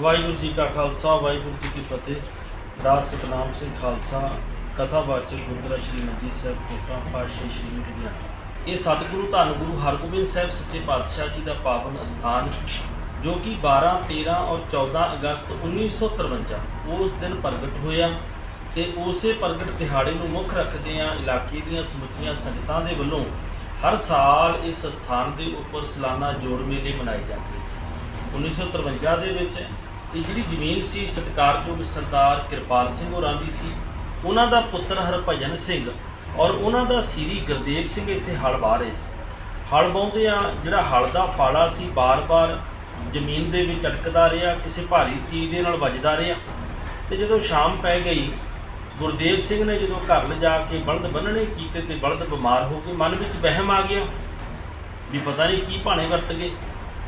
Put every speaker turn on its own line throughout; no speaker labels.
ਵਾਹਿਗੁਰੂ ਜੀ ਕਾ ਖਾਲਸਾ, ਵਾਹਿਗੁਰੂ ਜੀ ਕੀ ਫਤਿਹ। ਦਾਸ ਸਤਨਾਮ ਸਿੰਘ ਖਾਲਸਾ ਕਥਾਵਾਚਕ ਗੁਰਦੁਆਰਾ ਸ਼੍ਰੀ ਮੰਜੀ ਸਾਹਿਬ, ਕੋਟਾ ਪਾਤਸ਼ਾਹੀ ਸ਼੍ਰੀ ਲੁਧਿਆਣਾ। ਇਹ ਸਤਿਗੁਰੂ ਧੰਨ ਗੁਰੂ ਹਰਗੋਬਿੰਦ ਸਾਹਿਬ ਸੱਚੇ ਪਾਤਸ਼ਾਹ ਜੀ ਦਾ ਪਾਵਨ ਅਸਥਾਨ, ਜੋ ਕਿ 12 13 ਔਰ 14 ਅਗਸਤ 1953 ਉਸ ਦਿਨ ਪ੍ਰਗਟ ਹੋਇਆ ਤੇ ਉਸੇ ਪ੍ਰਗਟ ਦਿਹਾੜੇ ਨੂੰ ਮੁੱਖ ਰੱਖਦਿਆਂ ਇਲਾਕੇ ਦੀਆਂ ਸਮੁੱਚੀਆਂ ਸੰਗਤਾਂ ਦੇ ਵੱਲੋਂ। ਹਰ ਸਾਲ ਇਸ ਸਥਾਨ ਦੇ ਉੱਪਰ ਸਾਲਾਨਾ ਜੋੜ ਮੇਲੇ ਮਨਾਏ ਜਾਂਦੇ ਨੇ। 1953 ਦੇ ਵਿੱਚ ਇਹ ਜਿਹੜੀ ਜ਼ਮੀਨ ਸੀ ਸਤਿਕਾਰਯੋਗ ਸਰਦਾਰ ਕਿਰਪਾਲ ਸਿੰਘ ਹੋਰਾਂ ਦੀ ਸੀ। ਉਹਨਾਂ ਦਾ ਪੁੱਤਰ ਹਰਭਜਨ ਸਿੰਘ ਔਰ ਉਹਨਾਂ ਦਾ ਸ੍ਰੀ ਗੁਰਦੇਵ ਸਿੰਘ ਇੱਥੇ ਹਲ ਵਾਹ ਰਹੇ ਸੀ। ਹਲ ਵਾਹੁੰਦੇ ਆ ਜਿਹੜਾ ਹਲ ਦਾ ਫਾਲਾ ਸੀ, ਬਾਰ-ਬਾਰ ਜ਼ਮੀਨ ਦੇ ਵਿੱਚ ਅਟਕਦਾ ਰਿਹਾ, ਕਿਸੇ ਭਾਰੀ ਚੀਜ਼ ਦੇ ਨਾਲ ਵੱਜਦਾ ਰਿਹਾ। ਤੇ ਜਦੋਂ ਸ਼ਾਮ ਪੈ ਗਈ, ਗੁਰਦੇਵ ਸਿੰਘ ਨੇ ਜਦੋਂ ਘਰ ਲਿਜਾ ਕੇ ਬਲਦ ਬੰਨਣੇ ਕੀਤੇ ਤੇ ਬਲਦ ਬਿਮਾਰ ਹੋ ਕੇ ਮਨ ਵਿੱਚ ਵਹਿਮ ਆ ਗਿਆ ਵੀ ਪਤਾ ਨਹੀਂ ਕੀ ਭਾਣੇ ਵਰਤ ਗਏ।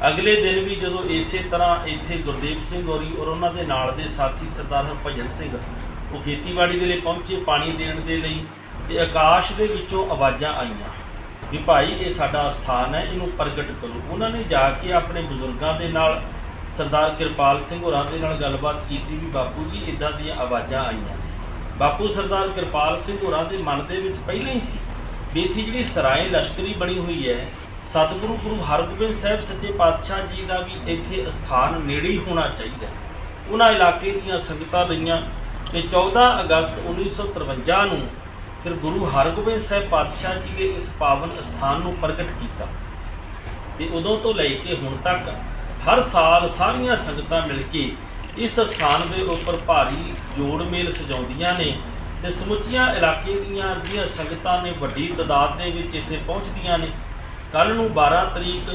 ਅਗਲੇ ਦਿਨ ਵੀ ਜਦੋਂ ਇਸੇ ਤਰ੍ਹਾਂ ਇੱਥੇ ਗੁਰਦੇਵ ਸਿੰਘ ਹੋਰੀ ਔਰ ਉਹਨਾਂ ਦੇ ਨਾਲ ਦੇ ਸਾਥੀ ਸਰਦਾਰ ਹਰਭਜਨ ਸਿੰਘ ਉਹ ਖੇਤੀਬਾੜੀ ਦੇ ਲਈ ਪਹੁੰਚੇ ਪਾਣੀ ਦੇਣ ਦੇ ਲਈ ਤੇ ਆਕਾਸ਼ ਦੇ ਵਿੱਚੋਂ ਆਵਾਜ਼ਾਂ ਆਈਆਂ ਵੀ ਭਾਈ ਇਹ ਸਾਡਾ ਸਥਾਨ ਹੈ, ਇਹਨੂੰ ਪ੍ਰਗਟ ਕਰੋ। ਉਹਨਾਂ ਨੇ ਜਾ ਕੇ ਆਪਣੇ ਬਜ਼ੁਰਗਾਂ ਦੇ ਨਾਲ ਸਰਦਾਰ ਕਿਰਪਾਲ ਸਿੰਘ ਹੋਰਾਂ ਦੇ ਨਾਲ ਗੱਲਬਾਤ ਕੀਤੀ ਵੀ ਬਾਪੂ ਜੀ, ਇਦਾਂ ਦੀਆਂ ਆਵਾਜ਼ਾਂ ਆਈਆਂ। ਬਾਪੂ ਸਰਦਾਰ ਕਿਰਪਾਲ ਸਿੰਘ ਹੋਰਾਂ ਦੇ ਮਨ ਦੇ ਵਿੱਚ ਪਹਿਲਾਂ ਹੀ ਸੀ ਵੀ ਇੱਥੇ ਜਿਹੜੀ ਸਰਾਏ ਲਸ਼ਕਰੀ ਬਣੀ ਹੋਈ ਹੈ ਸਤਿਗੁਰੂ ਗੁਰੂ ਹਰਗੋਬਿੰਦ ਸਾਹਿਬ ਸੱਚੇ ਪਾਤਸ਼ਾਹ ਜੀ ਦਾ ਵੀ ਇੱਥੇ ਸਥਾਨ ਨੇੜੇ ਹੀ ਹੋਣਾ ਚਾਹੀਦਾ ਉਹਨਾਂ ਇਲਾਕੇ ਦੀਆਂ ਸੰਗਤਾਂ ਲਈਆਂ ਤੇ 14 ਅਗਸਤ 1953 ਨੂੰ ਫਿਰ ਗੁਰੂ ਹਰਗੋਬਿੰਦ ਸਾਹਿਬ ਪਾਤਸ਼ਾਹ ਜੀ ਦੇ ਇਸ ਪਾਵਨ ਸਥਾਨ ਨੂੰ ਪ੍ਰਗਟ ਕੀਤਾ। ਤੇ ਉਦੋਂ ਤੋਂ ਲੈ ਕੇ ਹੁਣ ਤੱਕ ਹਰ ਸਾਲ ਸਾਰੀਆਂ ਸੰਗਤਾਂ ਮਿਲ ਕੇ ਇਸ ਸਥਾਨ ਦੇ ਉੱਪਰ ਭਾਰੀ ਜੋੜ ਮੇਲ ਸਜਾਉਂਦੀਆਂ ਨੇ ਤੇ ਸਮੁੱਚੀਆਂ ਇਲਾਕੇ ਦੀਆਂ ਜਿਹੜੀਆਂ ਸੰਗਤਾਂ ਨੇ ਵੱਡੀ ਤਾਦਾਦ ਦੇ ਵਿੱਚ ਇੱਥੇ ਪਹੁੰਚਦੀਆਂ ਨੇ ਕੱਲ ਨੂੰ 12 ਤਰੀਕ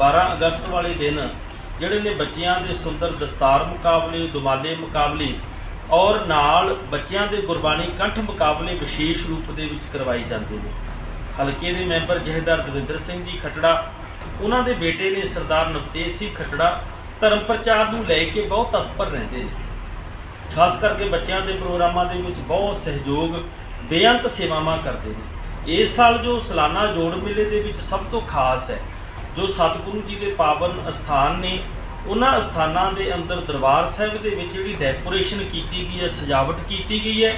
12 ਅਗਸਤ ਵਾਲੇ ਦਿਨ ਜਿਹੜੇ ਨੇ ਬੱਚਿਆਂ ਦੇ ਸੁੰਦਰ ਦਸਤਾਰ ਮੁਕਾਬਲੇ ਦੁਮਾਲੇ ਮੁਕਾਬਲੇ ਔਰ ਨਾਲ ਬੱਚਿਆਂ ਦੇ ਗੁਰਬਾਣੀ ਕੰਠ ਮੁਕਾਬਲੇ ਵਿਸ਼ੇਸ਼ ਰੂਪ ਦੇ ਵਿੱਚ ਕਰਵਾਏ ਜਾਂਦੇ ਨੇ। ਹਲਕੇ ਦੇ ਮੈਂਬਰ ਜਹੇਦਾਰ ਦਵਿੰਦਰ ਸਿੰਘ ਜੀ ਖਟੜਾ, ਉਹਨਾਂ ਦੇ ਬੇਟੇ ਨੇ ਸਰਦਾਰ ਨਵਤੇਜ ਸਿੰਘ ਖਟੜਾ ਧਰਮ ਪ੍ਰਚਾਰ ਨੂੰ ਲੈ ਕੇ ਬਹੁਤ ਤਤਪਰ ਰਹਿੰਦੇ ਨੇ। ਖਾਸ ਕਰਕੇ ਬੱਚਿਆਂ ਦੇ ਪ੍ਰੋਗਰਾਮਾਂ ਦੇ ਵਿੱਚ ਬਹੁਤ ਸਹਿਯੋਗ, ਬੇਅੰਤ ਸੇਵਾਵਾਂ ਕਰਦੇ ਨੇ। ਇਸ ਸਾਲ ਜੋ ਸਾਲਾਨਾ ਜੋੜ ਮੇਲੇ ਦੇ ਵਿੱਚ ਸਭ ਤੋਂ ਖਾਸ ਹੈ, ਜੋ ਸਤਿਗੁਰੂ ਜੀ ਦੇ ਪਾਵਨ ਅਸਥਾਨ ਨੇ, ਉਹਨਾਂ ਅਸਥਾਨਾਂ ਦੇ ਅੰਦਰ ਦਰਬਾਰ ਸਾਹਿਬ ਦੇ ਵਿੱਚ ਜਿਹੜੀ ਡੈਕੋਰੇਸ਼ਨ ਕੀਤੀ ਗਈ ਹੈ, ਸਜਾਵਟ ਕੀਤੀ ਗਈ ਹੈ,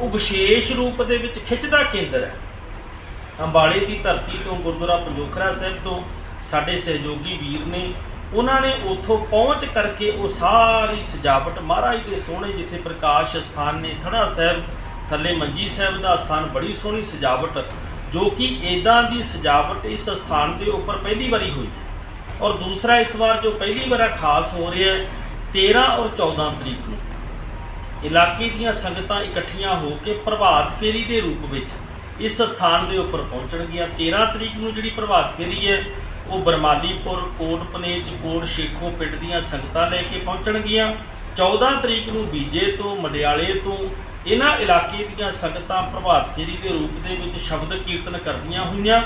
ਉਹ ਵਿਸ਼ੇਸ਼ ਰੂਪ ਦੇ ਵਿੱਚ ਖਿੱਚ ਦਾ ਕੇਂਦਰ ਹੈ। ਅੰਬਾਲੇ ਦੀ ਧਰਤੀ ਤੋਂ ਗੁਰਦੁਆਰਾ ਪੰਜੋਖਰਾ ਸਾਹਿਬ ਤੋਂ ਸਾਡੇ ਸਹਿਯੋਗੀ ਵੀਰ ਨੇ, ਉਹਨਾਂ ਨੇ ਉੱਥੋਂ ਪਹੁੰਚ ਕਰਕੇ ਉਹ ਸਾਰੀ ਸਜਾਵਟ ਮਹਾਰਾਜ ਦੇ ਸੋਹਣੇ ਜਿੱਥੇ ਪ੍ਰਕਾਸ਼ ਸਥਾਨ ਨੇ, ਥੜਾ ਸਾਹਿਬ ਥੱਲੇ ਮੰਜੀ ਸਾਹਿਬ ਦਾ ਸਥਾਨ ਬੜੀ ਸੋਹਣੀ ਸਜਾਵਟ, ਜੋ ਕਿ ਇਦਾਂ ਦੀ ਸਜਾਵਟ ਇਸ ਸਥਾਨ ਦੇ ਉੱਪਰ ਪਹਿਲੀ ਵਾਰੀ ਹੋਈ ਹੈ। ਔਰ ਦੂਸਰਾ ਇਸ ਵਾਰ ਜੋ ਪਹਿਲੀ ਵਾਰ ਖਾਸ ਹੋ ਰਿਹਾ ਹੈ 13 ਔਰ 14 ਤਰੀਕ ਨੂੰ। ਇਲਾਕੇ ਦੀਆਂ ਸੰਗਤਾਂ ਇਕੱਠੀਆਂ ਹੋ ਕੇ ਪ੍ਰਭਾਤ ਫੇਰੀ ਦੇ ਰੂਪ ਵਿੱਚ ਇਸ ਸਥਾਨ ਦੇ ਉੱਪਰ ਪਹੁੰਚਣਗੀਆਂ। 13 ਤਰੀਕ ਨੂੰ ਜਿਹੜੀ ਪ੍ਰਭਾਤ ਫੇਰੀ ਹੈ, ਉਹ ਬਰਮਾਲੀਪੁਰ ਕੋਟ ਪਨੇਚ ਕੋਟ ਸ਼ੇਖੋ ਪਿੰਡ ਦੀਆਂ ਸੰਗਤਾਂ ਲੈ ਕੇ ਪਹੁੰਚਣਗੀਆਂ। 14 ਤਰੀਕ ਨੂੰ ਬੀਜੇ ਤੋਂ, ਮਡਿਆਲੇ ਤੋਂ, ਇਹਨਾਂ ਇਲਾਕੇ ਦੀਆਂ ਸੰਗਤਾਂ ਪ੍ਰਭਾਤ ਫੇਰੀ ਦੇ ਰੂਪ ਦੇ ਵਿੱਚ ਸ਼ਬਦ ਕੀਰਤਨ ਕਰਦੀਆਂ ਹੋਈਆਂ।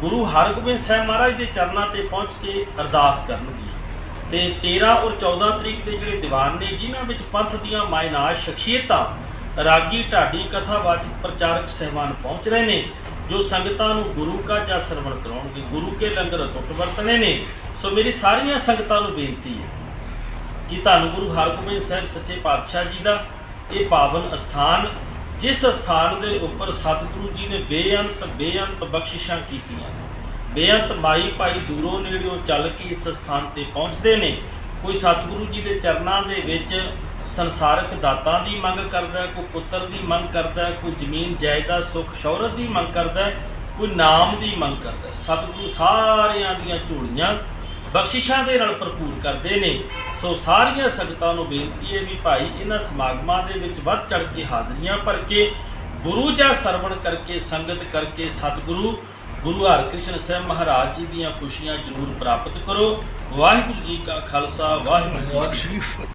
ਗੁਰੂ ਹਰਗੋਬਿੰਦ ਸਾਹਿਬ ਮਹਾਰਾਜ ਦੇ ਚਰਨਾਂ ਤੇ ਪਹੁੰਚ ਕੇ ਅਰਦਾਸ ਕਰਨਗੀਆਂ। ਤੇ 13 ਔਰ 14 ਤਰੀਕ ਦੇ ਜਿਹੜੇ ਦੀਵਾਨ ਨੇ, ਜਿਨ੍ਹਾਂ ਵਿੱਚ ਪੰਥ ਦੀਆਂ ਮਾਇਨਾਜ ਸ਼ਖਸੀਅਤਾਂ, ਰਾਗੀ ਢਾਡੀ ਕਥਾਵਾਚਕ ਪ੍ਰਚਾਰਕ ਸਹਿਬਾਨ ਪਹੁੰਚ ਰਹੇ ਨੇ, ਜੋ ਸੰਗਤਾਂ ਨੂੰ ਗੁਰੂ ਕਾ ਜਾਂ ਸਰਵਣ ਕਰਾਉਣਗੇ, ਗੁਰੂ ਕੇ ਲੰਗਰ ਟੁੱਟ ਵਰਤਣੇ ਨੇ। ਸੋ ਮੇਰੀ ਸਾਰੀਆਂ ਸੰਗਤਾਂ ਨੂੰ ਬੇਨਤੀ ਹੈ ਕਿ ਧੰਨ ਗੁਰੂ ਹਰਗੋਬਿੰਦ ਸਾਹਿਬ ਸੱਚੇ ਪਾਤਸ਼ਾਹ ਜੀ ਦਾ ਇਹ ਪਾਵਨ ਅਸਥਾਨ, ਜਿਸ ਅਸਥਾਨ ਦੇ ਉੱਪਰ ਸਤਿਗੁਰੂ ਜੀ ਨੇ ਬੇਅੰਤ ਬੇਅੰਤ ਬਖਸ਼ਿਸ਼ਾਂ ਕੀਤੀਆਂ। ਬੇਅੰਤ ਮਾਈ ਭਾਈ ਦੂਰੋਂ ਨੇੜਿਓਂ ਚੱਲ ਕੇ ਇਸ ਸਥਾਨ ਤੇ ਪਹੁੰਚਦੇ ਨੇ। ਕੋਈ ਸਤਿਗੁਰੂ ਜੀ ਦੇ ਚਰਨਾਂ ਦੇ ਵਿੱਚ ਸੰਸਾਰਕ ਦਾਤਾਂ ਦੀ ਮੰਗ ਕਰਦਾ ਕੋਈ ਪੁੱਤਰ ਦੀ ਮੰਗ ਕਰਦਾ ਕੋਈ ਜ਼ਮੀਨ, ਜਾਇਦਾਦ, ਸੁੱਖ, ਸ਼ੌਹਰਤ ਦੀ ਮੰਗ ਕਰਦਾ ਕੋਈ ਨਾਮ ਦੀ ਮੰਗ ਕਰਦਾ ਸਤਿਗੁਰੂ ਸਾਰਿਆਂ ਦੀਆਂ ਝੋਲੀਆਂ ਬਖਸ਼ਿਸ਼ਾਂ ਦੇ ਨਾਲ ਭਰਪੂਰ ਕਰਦੇ ਨੇ। ਸੋ ਸਾਰੀਆਂ ਸੰਗਤਾਂ ਨੂੰ ਬੇਨਤੀ ਹੈ ਵੀ ਭਾਈ ਇਹਨਾਂ ਸਮਾਗਮਾਂ ਦੇ ਵਿੱਚ ਵੱਧ ਚੜ ਕੇ ਹਾਜ਼ਰੀਆਂ ਭਰ ਕੇ ਗੁਰੂ ਜਾ ਸਰਵਣ ਕਰਕੇ ਸੰਗਤ ਕਰਕੇ ਸਤਿਗੁਰੂ ਗੁਰੂ ਹਰਕ੍ਰਿਸ਼ਨ ਸਾਹਿਬ ਮਹਾਰਾਜ ਜੀ ਦੀਆਂ ਖੁਸ਼ੀਆਂ ਜ਼ਰੂਰ ਪ੍ਰਾਪਤ ਕਰੋ। ਵਾਹਿਗੁਰੂ ਜੀ ਕਾ ਖਾਲਸਾ ਵਾਹਿਗੁਰੂ ਜੀ ਕੀ ਫਤਿਹ।